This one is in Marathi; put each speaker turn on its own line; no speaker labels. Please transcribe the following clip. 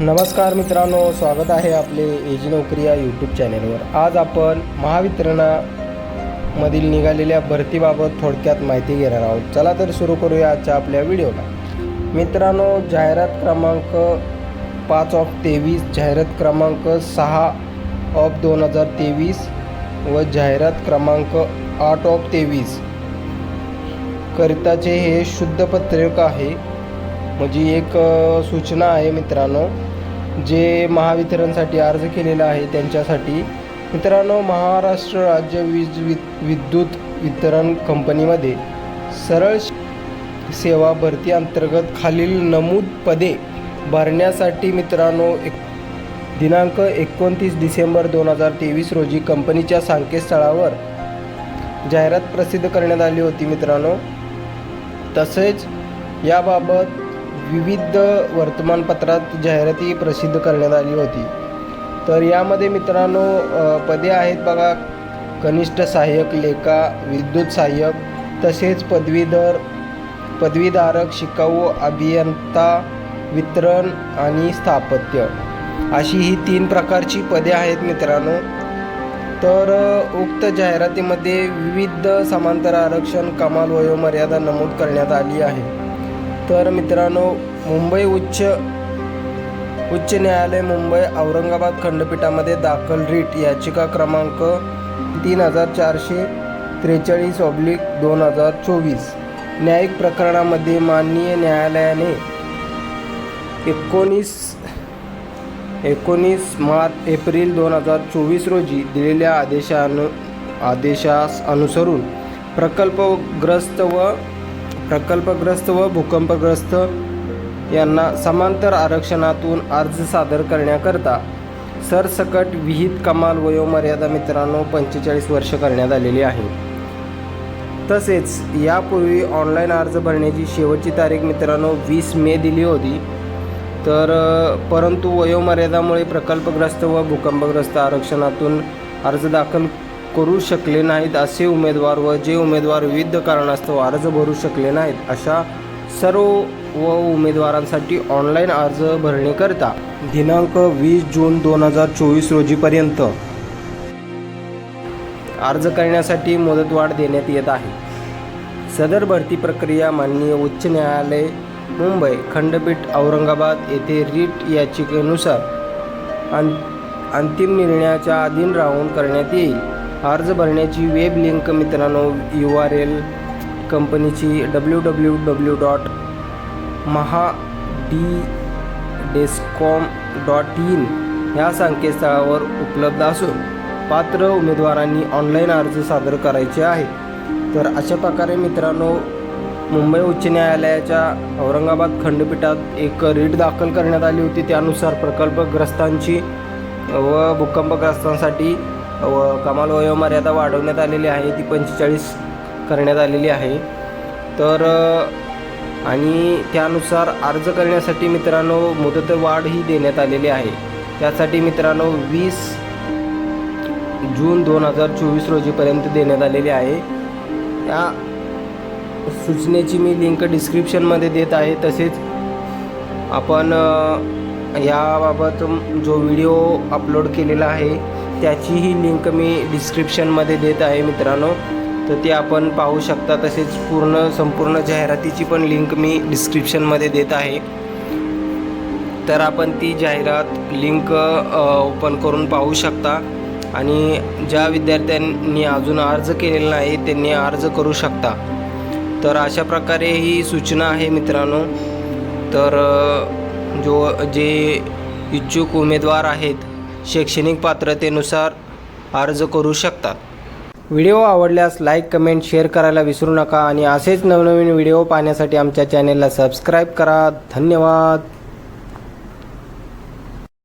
नमस्कार मित्रांनो स्वागत आहे आपले एजी नोकरी या यूट्यूब चॅनेलवर आज आपण महावितरणामधील निघालेल्या भरतीबाबत थोडक्यात माहिती घेणार आहोत. चला तर सुरू करूया आजच्या आपल्या व्हिडिओला. मित्रांनो जाहिरात क्रमांक पाच ऑफ तेवीस जाहिरात क्रमांक सहा ऑफ दोन हजार तेवीस व जाहिरात क्रमांक आठ ऑफ तेवीस करिताचे हे शुद्ध पत्रक आहे. म्हणजे एक सूचना आहे मित्रांनो. जे महावितरणसाठी अर्ज केलेला आहे त्यांच्यासाठी. मित्रांनो महाराष्ट्र राज्य वीज वि विद्युत वितरण कंपनीमध्ये सरळ सेवा भरती अंतर्गत खालील नमूद पदे भरण्यासाठी मित्रांनो एक दिनांक एकोणतीस डिसेंबर दोन हजार तेवीस रोजी कंपनीच्या संकेतस्थळावर जाहिरात प्रसिद्ध करण्यात आली होती मित्रांनो. तसेच याबाबत विविध वर्तमानपत्रात जाहिराती प्रसिद्ध करण्यात आली होती. तर यामध्ये मित्रांनो पदे आहेत बघा. कनिष्ठ सहाय्यक लेखा विद्युत सहाय्यक तसेच पदवीधर पदवीधारक शिकाऊ अभियंता वितरण आणि स्थापत्य. अशी ही तीन प्रकारची पदे आहेत मित्रांनो. तर उक्त जाहिरातीमध्ये विविध समांतर आरक्षण कमाल वयोमर्यादा नमूद करण्यात आली आहे. तर मित्रांनो मुंबई उच्च उच्च न्यायालय मुंबई औरंगाबाद खंडपीठामध्ये दाखल रीट याचिका क्रमांक तीन हजार चारशे त्रेचाळीस ऑब्लिक दोन हजार चोवीस. न्यायिक प्रकरणामध्ये माननीय न्यायालयाने एकोणीस एकोणीस मार्च एप्रिल दोन हजार चोवीस रोजी दिलेल्या आदेशानु आदेशास अनुसरून प्रकल्पग्रस्त व प्रकल्पग्रस्त व भूकंपग्रस्त यांना समांतर आरक्षणातून अर्ज सादर करण्याकरता सरसकट विहित कमाल वयोमर्यादा मित्रांनो पंचेचाळीस वर्ष करण्यात आलेली आहे. तसेच यापूर्वी ऑनलाईन अर्ज भरण्याची शेवटची तारीख मित्रांनो वीस मे दिली होती. तर परंतु वयोमर्यादामुळे प्रकल्पग्रस्त व भूकंपग्रस्त आरक्षणातून अर्ज दाखल करू शकले नाहीत असे उमेदवार व जे उमेदवार विविध कारणास्तव अर्ज भरू शकले नाहीत अशा सर्व व उमेदवारांसाठी ऑनलाईन अर्ज भरण्याकरता दिनांक वीस जून दोन हजार चोवीस रोजीपर्यंत अर्ज करण्यासाठी मुदतवाढ देण्यात येत आहे. सदर भरती प्रक्रिया माननीय उच्च न्यायालय मुंबई खंडपीठ औरंगाबाद येथे रीट याचिकेनुसार अं अंतिम निर्णयाच्या अधीन राहून करण्यात येईल. अर्ज भरण्याची वेब लिंक मित्रांनो यू आर एल कंपनीची W W W dot Mahadiscom dot in ह्या संकेतस्थळावर उपलब्ध असून पात्र उमेदवारांनी ऑनलाईन अर्ज सादर करायचे आहे. तर अशा प्रकारे मित्रांनो मुंबई उच्च न्यायालयाच्या औरंगाबाद खंडपीठात एक रीट दाखल करण्यात आली होती. त्यानुसार प्रकल्पग्रस्तांची व भूकंपग्रस्तांसाठी व कमाल वयोमर्यादा वाढवण्यात आलेली आहे ती पंचेचाळीस करण्यात आलेली आहे. तर आणि त्यानुसार अर्ज करण्यासाठी मित्रांनो मुदतवाढ ही देण्यात आलेली आहे. त्यासाठी मित्रांनो वीस जून दोन हजार चोवीस रोजीपर्यंत देण्यात आलेली आहे. या सूचनेची मी लिंक डिस्क्रिप्शनमध्ये देत आहे. तसेच आपण याबाबत जो व्हिडिओ अपलोड केलेला आहे त्याचीही लिंक मी डिस्क्रिप्शनमध्ये देत आहे मित्रांनो. तर ते आपण पाहू शकता तसेच पूर्ण संपूर्ण जाहिरातीची पण लिंक मी डिस्क्रिप्शनमध्ये देत आहे. तर आपण ती जाहिरात लिंक ओपन करून पाहू शकता. आणि ज्या विद्यार्थ्यांनी अजून अर्ज केलेला नाही त्यांनी अर्ज करू शकता. तर अशा प्रकारे ही सूचना आहे मित्रांनो. तर जो जे इच्छुक उमेदवार आहेत शैक्षणिक पात्रतेनुसार अर्ज करू शकतात. व्हिडिओ आवडल्यास लाईक कमेंट शेअर करायला विसरू नका आणि असेच नवनवीन व्हिडिओ पाहण्यासाठी आमच्या चॅनेलला सबस्क्राईब करा. धन्यवाद.